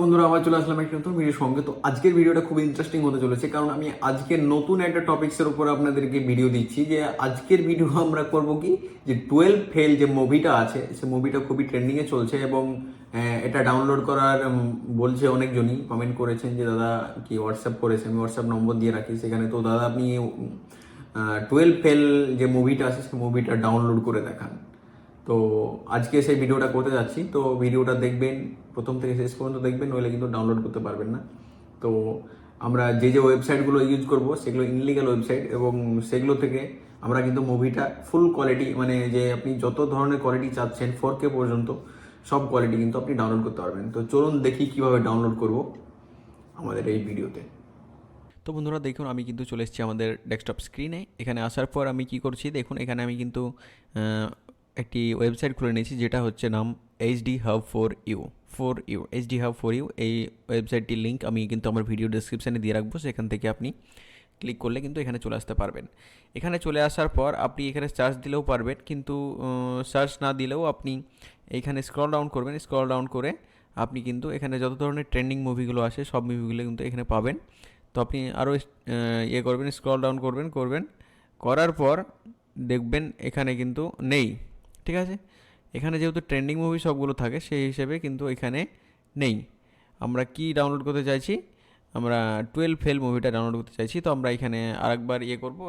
বন্ধুরা, আবার চলে আসলাম একটা নতুন ভিডিওর সঙ্গে। তো আজকের ভিডিওটা খুব ইন্টারেস্টিং হতে চলেছে, কারণ আমি আজকে নতুন একটা টপিক্সের উপর আপনাদেরকে ভিডিও দিচ্ছি যে আজকের ভিডিও আমরা করব কি? যে টুয়েলভ ফেল যে মুভিটা আছে, সে মুভিটা খুবই ট্রেন্ডিংয়ে চলছে এবং এটা ডাউনলোড করার বলছে অনেকজনই কমেন্ট করেছেন যে, দাদা, কি হোয়াটসঅ্যাপ করেছে আমি হোয়াটসঅ্যাপ নম্বর দিয়ে রাখি সেখানে। তো দাদা, আপনি টুয়েলভ ফেল যে মুভিটা আছে, সে মুভিটা ডাউনলোড করে দেখান। তো আজকে সেই ভিডিওটা করতে যাচ্ছি। তো ভিডিওটা দেখবেন, প্রথম থেকে শেষ পর্যন্ত দেখবেন, নইলে কিন্তু ডাউনলোড করতে পারবেন না। তো আমরা যে যে ওয়েবসাইটগুলো ইউজ করব, সেগুলো ইনলিগাল ওয়েবসাইট এবং সেগুলো থেকে আমরা কিন্তু মুভিটা ফুল কোয়ালিটি মানে যে আপনি যত ধরনের কোয়ালিটি চাচ্ছেন ফোর কে পর্যন্ত, সব কোয়ালিটি কিন্তু আপনি ডাউনলোড করতে পারবেন। তো চলুন দেখি কীভাবে ডাউনলোড করব আমাদের এই ভিডিওতে। তো বন্ধুরা, দেখুন, আমি কিন্তু চলে এসেছি আমাদের ডেস্কটপ স্ক্রিনে এখানে আসার পর আমি কি করছি, দেখুন, এখানে আমি কিন্তু একটি ওয়েবসাইট খুলে নিয়েছি, যেটা হচ্ছে নাম HD hub for you for you HD hub for you এই ওয়েবসাইটটির লিঙ্ক আমি কিন্তু আমার ভিডিও ডেসক্রিপশানে দিয়ে রাখব, সেখান থেকে আপনি ক্লিক করলে কিন্তু এখানে চলে আসতে পারবেন। এখানে চলে আসার পর আপনি এখানে সার্চ দিলেও পারবেন, কিন্তু সার্চ না দিলেও আপনি এইখানে স্ক্রল ডাউন করবেন স্ক্রল ডাউন করে আপনি কিন্তু এখানে যত ধরনের ট্রেন্ডিং মুভিগুলো আসে, সব মুভিগুলো কিন্তু এখানে পাবেন। তো আপনি আরও ইয়ে করবেন স্ক্রল ডাউন করবেন করবেন, করার পর দেখবেন এখানে কিন্তু নেই। ঠিক আছে? এখানে যেহেতু ট্রেন্ডিং মুভি সবগুলো থাকে, সেই হিসেবে কিন্তু এখানে নেই। আমরা কি ডাউনলোড করতে চাইছি? আমরা টুয়েলভ ফেল মুভিটা ডাউনলোড করতে চাইছি, তো আমরা এখানে আরেকবার ইয়ে করব।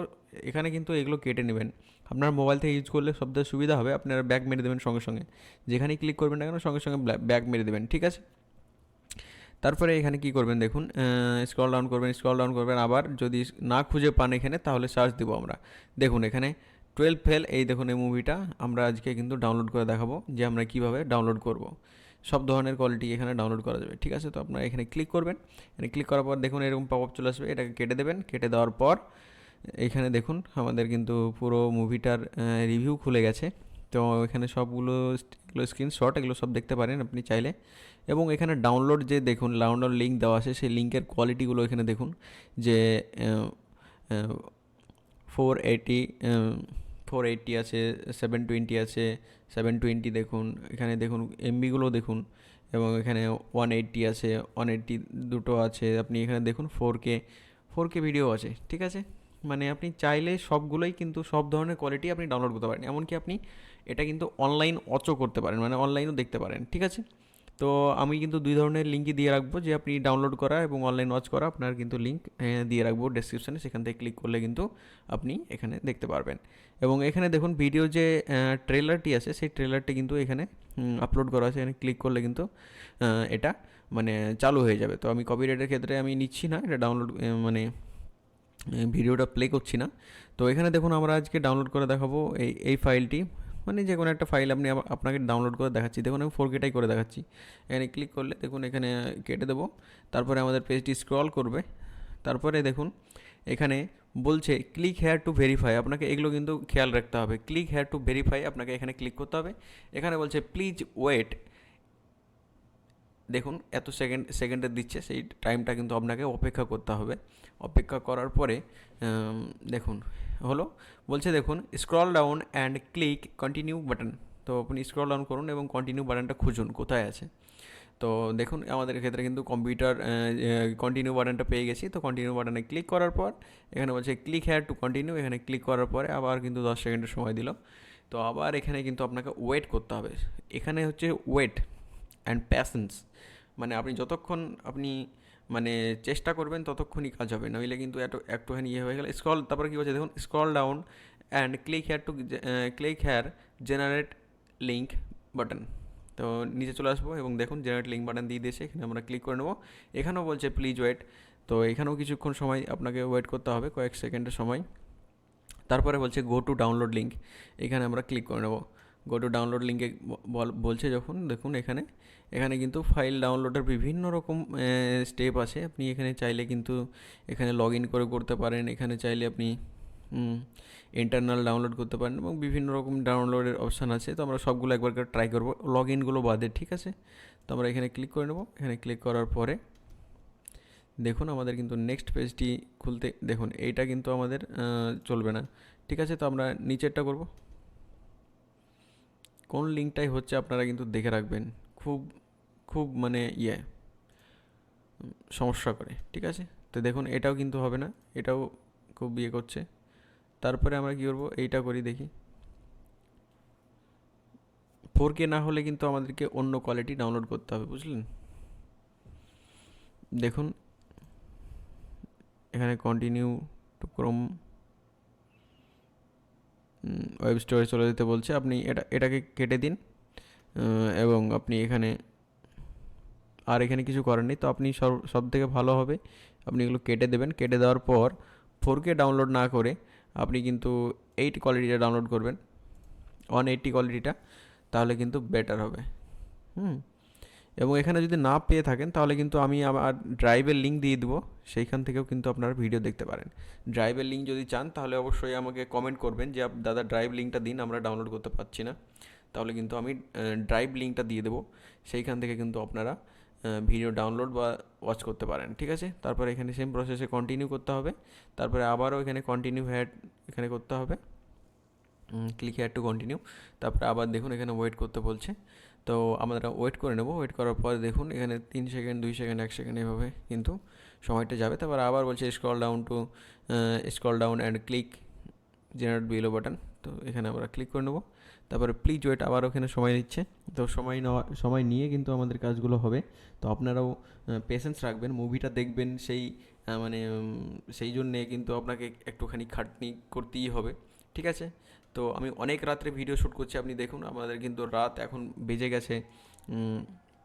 এখানে কিন্তু এগুলো কেটে নেবেন। আপনার মোবাইল থেকে ইউজ করলে সবথেকে সুবিধা হবে, আপনারা ব্যাক মেরে দেবেন সঙ্গে সঙ্গে। যেখানেই ক্লিক করবেন না কেন, সঙ্গে সঙ্গে ব্যাক মেরে দেবেন, ঠিক আছে? তারপরে এখানে কি করবেন দেখুন স্ক্রল ডাউন করবেন স্ক্রল ডাউন করবেন, আবার যদি না খুঁজে পান এখানে, তাহলে সার্চ দেবো আমরা। দেখুন এখানে টুয়েলভ ফেল, এই দেখুন এই মুভিটা, আমরা আজকে কিন্তু ডাউনলোড করে দেখাবো যে আমরা কীভাবে ডাউনলোড করব। সব ধরনের কোয়ালিটি এখানে ডাউনলোড করা যাবে, ঠিক আছে? তো আপনারা এখানে ক্লিক করবেন, এখানে ক্লিক করার পর দেখুন এরকম পপ আপ চলে আসবে, এটাকে কেটে দেবেন, কেটে দেওয়ার পর এখানে দেখুন আমাদের কিন্তু পুরো মুভিটার রিভিউ খুলে গেছে। তো এখানে সবগুলো এগুলো স্ক্রিনশট এগুলো সব দেখতে পারেন আপনি চাইলে। এবং এখানে ডাউনলোড যে দেখুন ডাউনলোড লিঙ্ক দেওয়া আছে, সেই লিঙ্কের কোয়ালিটিগুলো এখানে দেখুন যে ফোর এইটি ফোর এইটটি আছে সেভেন টোয়েন্টি আছে সেভেন টোয়েন্টি দেখুন, এখানে দেখুন এমবিগুলো দেখুন, এবং এখানে ওয়ান এইট্টি আছে ওয়ান এইট্টি দুটো আছে, আপনি এখানে দেখুন four K four K video আছে, ঠিক আছে? মানে আপনি চাইলে সবগুলোই কিন্তু সব ধরনের কোয়ালিটি আপনি ডাউনলোড করতে পারেন, এমনকি আপনি এটা কিন্তু অনলাইন অচও করতে পারেন মানে অনলাইনও দেখতে পারেন, ঠিক আছে? তো আমি কিন্তু দুই ধরনের লিঙ্কই দিয়ে রাখব যে আপনি ডাউনলোড করা এবং অনলাইন ওয়াচ করা আপনার কিন্তু লিঙ্ক দিয়ে রাখব ডেসক্রিপশানে সেখান থেকে ক্লিক করলে কিন্তু আপনি এখানে দেখতে পারবেন। এবং এখানে দেখুন ভিডিও যে ট্রেলারটি আছে, সেই ট্রেলারটি কিন্তু এখানে আপলোড করা আছে। এখানে ক্লিক করলে কিন্তু এটা মানে চালু হয়ে যাবে। তো আমি কপিরাইটের ক্ষেত্রে আমি নিচ্ছি না, এটা ডাউনলোড মানে ভিডিওটা প্লে করছি না। তো এখানে দেখুন আমরা আজকে ডাউনলোড করে দেখাবো এই এই ফাইলটি মানে যে কোনো একটা ফাইল আপনি আপনাকে ডাউনলোড করে দেখাচ্ছি। দেখুন, আমি ফোর কেটাই করে দেখাচ্ছি। এখানে ক্লিক করলে দেখুন, এখানে কেটে দেবো। তারপরে আমাদের পেজটি স্ক্রল করবে। তারপরে দেখুন, এখানে বলছে ক্লিক হেয়ার টু ভেরিফাই আপনাকে এগুলো কিন্তু খেয়াল রাখতে হবে। ক্লিক হেয়ার টু ভেরিফাই আপনাকে এখানে ক্লিক করতে হবে। এখানে বলছে প্লিজ ওয়েট দেখুন, এত সেকেন্ড সেকেন্ডে দিচ্ছে, সেই টাইমটা কিন্তু আপনাকে অপেক্ষা করতে হবে। অপেক্ষা করার পরে দেখুন হলো, বলছে দেখুন scroll down and click continue button তো আপনি স্ক্রল ডাউন করুন এবং কন্টিনিউ বাটনটা খুঁজুন, কোথায় আছে। তো দেখুন, আমাদের ক্ষেত্রে কিন্তু কম্পিউটার কন্টিনিউ বাটনটা পেয়ে গেছি। তো কন্টিনিউ বাটনে ক্লিক করার পর, এখানে বলছে ক্লিক হ্যার টু কন্টিনিউ এখানে ক্লিক করার পরে আবার কিন্তু দশ সেকেন্ডের সময় দিল। তো আবার এখানে কিন্তু আপনাকে ওয়েট করতে হবে। এখানে হচ্ছে ওয়েট অ্যান্ড প্যাশেন্স মানে আপনি যতক্ষণ আপনি মানে চেষ্টা করবেন ততক্ষণই কাজ হবে, নইলে কিন্তু একটু একটুখানি ইয়ে হয়ে গেলে স্ক্রল তারপরে কী বলছে দেখুন scroll down and click here to click here generate link button তো নিচে চলে আসব এবং দেখুন জেনারেট লিঙ্ক বাটন দিয়ে দিয়েছে, এখানে আমরা ক্লিক করে নেব। এখানেও বলছে প্লিজ ওয়েট তো এখানেও কিছুক্ষণ সময় আপনাকে ওয়েট করতে হবে, কয়েক সেকেন্ডের সময়। তারপরে বলছে গো টু ডাউনলোড লিঙ্ক এখানে আমরা ক্লিক করে নেব। গো টু ডাউনলোড লিঙ্কে বলছে যখন, দেখুন এখানে। এখানে কিন্তু ফাইল ডাউনলোডের বিভিন্ন রকম স্টেপ আছে। আপনি এখানে চাইলে কিন্তু এখানে লগ ইন করে করতে পারেন। এখানে চাইলে আপনি ইন্টারনাল ডাউনলোড করতে পারেন এবং বিভিন্ন রকম ডাউনলোডের অপশান আছে। তো আমরা সবগুলো একবার করে ট্রাই করব। লগ ইনগুলো বাদে, ঠিক আছে? তো আমরা এখানে ক্লিক করে নেব। এখানে ক্লিক করার পরে দেখুন আমাদের কিন্তু নেক্সট পেজটি খুলতে, দেখুন, এইটা কিন্তু আমাদের চলবে না। ঠিক আছে? তো আমরা নিচেরটা করব। কোন লিঙ্কটাই হচ্ছে আপনারা কিন্তু দেখে রাখবেন। খুব খুব মানে ইয়ে সমস্যা করে, ঠিক আছে? তো দেখুন, এটাও কিন্তু হবে না, এটাও খুব ইয়ে করছে। তারপরে আমরা কী করব? এইটা করি দেখি। ফোর কে না হলে কিন্তু আমাদেরকে অন্য কোয়ালিটি ডাউনলোড করতে হবে, বুঝলেন? দেখুন, এখানে কন্টিনিউ টু ক্রোম ওয়েব স্টোরে চলে যেতে বলছে। আপনি এটা, এটাকে কেটে দিন এবং আপনি এখানে আর এখানে কিছু করার নেই তো আপনি সব সব থেকে ভালো হবে, আপনি এগুলো কেটে দেবেন। কেটে দেওয়ার পর ফোর কে ডাউনলোড না করে আপনি কিন্তু এইট কোয়ালিটিটা ডাউনলোড করবেন। ওয়ান এইটটি কোয়ালিটিটা তাহলে কিন্তু বেটার হবে। হুম? এবং এখানে যদি না পেয়ে থাকেন, তাহলে কিন্তু আমি আমার ড্রাইভের লিঙ্ক দিয়ে দেবো। সেইখান থেকেও কিন্তু আপনারা ভিডিও দেখতে পারেন। ড্রাইভের লিঙ্ক যদি চান, তাহলে অবশ্যই আমাকে কমেন্ট করবেন যে দাদা ড্রাইভ লিঙ্কটা দিন, আমরা ডাউনলোড করতে পারছি না। তাহলে কিন্তু আমি ড্রাইভ লিঙ্কটা দিয়ে দেবো। সেইখান থেকে কিন্তু আপনারা ভিডিও ডাউনলোড বা ওয়াচ করতে পারেন, ঠিক আছে? তারপরে এখানে সেম প্রসেসে কন্টিনিউ করতে হবে। তারপরে আবারও এখানে কন্টিনিউ হ্যাড এখানে করতে হবে। ক্লিক হ্যাড টু কন্টিনিউ তারপরে আবার দেখুন, এখানে ওয়েট করতে বলছে। তো আমরা ওয়েট করে নেব। ওয়েট করার পর দেখুন, এখানে তিন সেকেন্ড দুই সেকেন্ড এক সেকেন্ড এভাবে কিন্তু সময়টা যাবে। তারপর আবার বলছে scroll down to scroll down and click generate below button তো এখানে আমরা ক্লিক করে নেব। তারপরে প্লিজ ওয়েট আবার ওখানে সময় নিচ্ছে। তো সময় নেওয়া, সময় নিয়ে কিন্তু আমাদের কাজগুলো হবে। তো আপনারাও পেশেন্স রাখবেন মুভিটা দেখবেন, সেই মানে সেই জন্যে কিন্তু আপনাকে একটুখানি খাটনি করতেই হবে। ঠিক আছে? তো আমি অনেক রাত্রে ভিডিও শ্যুট করছি, আপনি দেখুন, আমাদের কিন্তু রাত এখন বেজে গেছে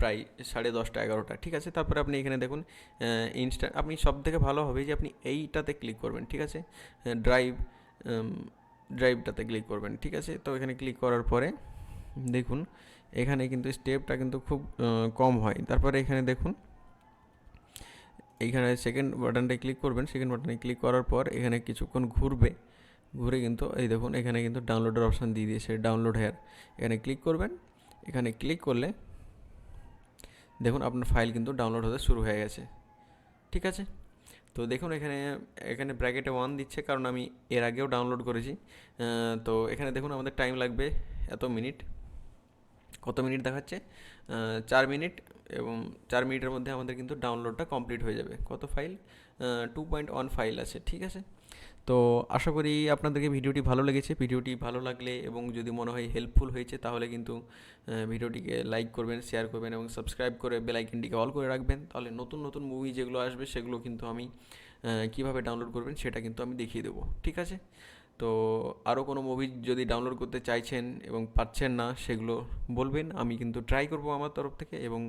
প্রায় সাড়ে দশটা, এগারোটা, ঠিক আছে? তারপরে আপনি এখানে দেখুন ইনস্টা আপনি সব থেকে ভালো হবে যে আপনি এইটাতে ক্লিক করবেন, ঠিক আছে? ড্রাইভ ড্রাইভটাতে ক্লিক করবেন, ঠিক আছে? তো এখানে ক্লিক করার পরে দেখুন, এখানে কিন্তু স্টেপটা কিন্তু খুব কম হয়। তারপরে এখানে দেখুন এইখানে সেকেন্ড বাটনটায় ক্লিক করবেন সেকেন্ড বাটনে ক্লিক করার পর এখানে কিছুক্ষণ ঘুরবে। ঘুরে কিন্তু এই দেখুন, এখানে কিন্তু ডাউনলোডের অপশান দিয়ে দিয়েছে ডাউনলোড হেয়ার এখানে ক্লিক করবেন, এখানে ক্লিক করলে দেখুন আপনার ফাইল কিন্তু ডাউনলোড হতে শুরু হয়ে গেছে, ঠিক আছে? তো দেখুন এখানে এখানে ব্র্যাকেটে ওয়ান দিচ্ছে, কারণ আমি এর আগেও ডাউনলোড করেছি। তো এখানে দেখুন আমাদের টাইম লাগবে এত মিনিট কত মিনিট দেখাচ্ছে? চার মিনিট এবং চার মিনিটের মধ্যে আমাদের কিন্তু ডাউনলোডটা কমপ্লিট হয়ে যাবে। কত file two point one file আছে, ঠিক আছে? তো আশা করি আপনাদেরকে ভিডিওটি ভালো লেগেছে। ভিডিওটি ভালো লাগলে এবং যদি মনে হয় হেল্পফুল হয়েছে, তাহলে কিন্তু ভিডিওটিকে লাইক করবেন শেয়ার করবেন এবং সাবস্ক্রাইব করে বেলাইকনটিকে অল করে রাখবেন। তাহলে নতুন নতুন মুভি যেগুলো আসবে, সেগুলো কিন্তু আমি কীভাবে ডাউনলোড করবেন সেটা কিন্তু আমি দেখিয়ে দেবো, ঠিক আছে? তো আরও কোনো মুভি যদি ডাউনলোড করতে চাইছেন এবং পাচ্ছেন না, সেগুলো বলবেন, আমি কিন্তু ট্রাই করব আমার তরফ থেকে এবং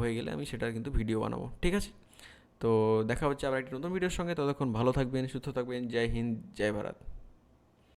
হয়ে গেলে আমি সেটার কিন্তু ভিডিও বানাবো, ঠিক আছে? তো দেখা হচ্ছে আবার একটি নতুন ভিডিওর সঙ্গে। ততক্ষণ ভালো থাকবেন, সুস্থ থাকবেন। জয় হিন্দ, জয় ভারত।